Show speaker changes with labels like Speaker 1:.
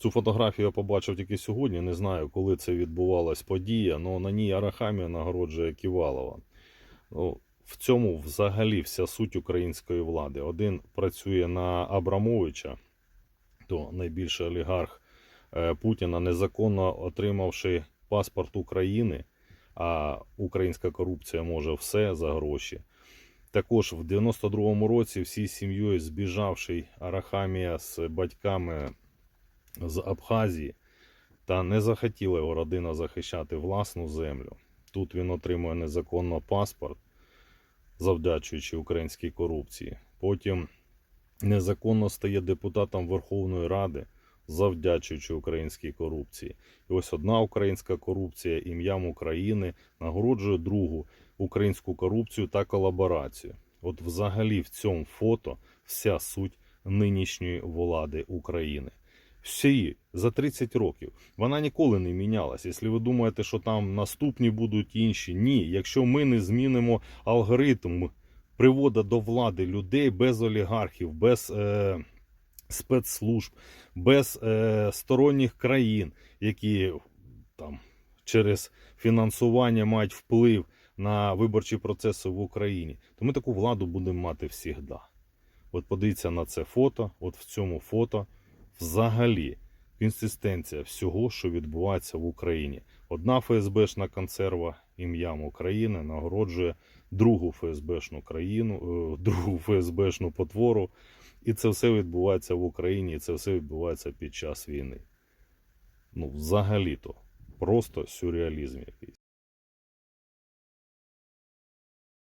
Speaker 1: Цю фотографію я побачив тільки сьогодні. Не знаю, коли це відбувалась подія, але на ній Арахамія нагороджує Ківалова. Ну, в цьому взагалі вся суть української влади. Один працює на Абрамовича, то найбільший олігарх е, Путіна, незаконно отримавши паспорт України, а українська корупція може все за гроші. Також в 92-му році всій сім'єю збіжавший Арахамія з батьками з Абхазії, та не захотіла його родина захищати власну землю. Тут він отримує незаконно паспорт, завдячуючи українській корупції. Потім незаконно стає депутатом Верховної Ради, завдячуючи українській корупції. І ось одна українська корупція ім'ям України нагороджує другу українську корупцію та колаборацію. От взагалі в цьому фото вся суть нинішньої влади України. Всі за 30 років. Вона ніколи не мінялась. Якщо ви думаєте, що там наступні будуть інші, ні. Якщо ми не змінимо алгоритм приводу до влади людей без олігархів, без е, спецслужб, без е, сторонніх країн, які там через фінансування мають вплив на виборчі процеси в Україні, то ми таку владу будемо мати завжди. От подивіться на це фото, от в цьому фото взагалі консистенція всього, що відбувається в Україні. Одна ФСБшна консерва ім'ям України нагороджує другу ФСБшну країну, е, другу ФСБшну потвору. І це все відбувається в Україні, і це все відбувається під час війни. Ну, взагалі-то, просто сюрреалізм якийсь.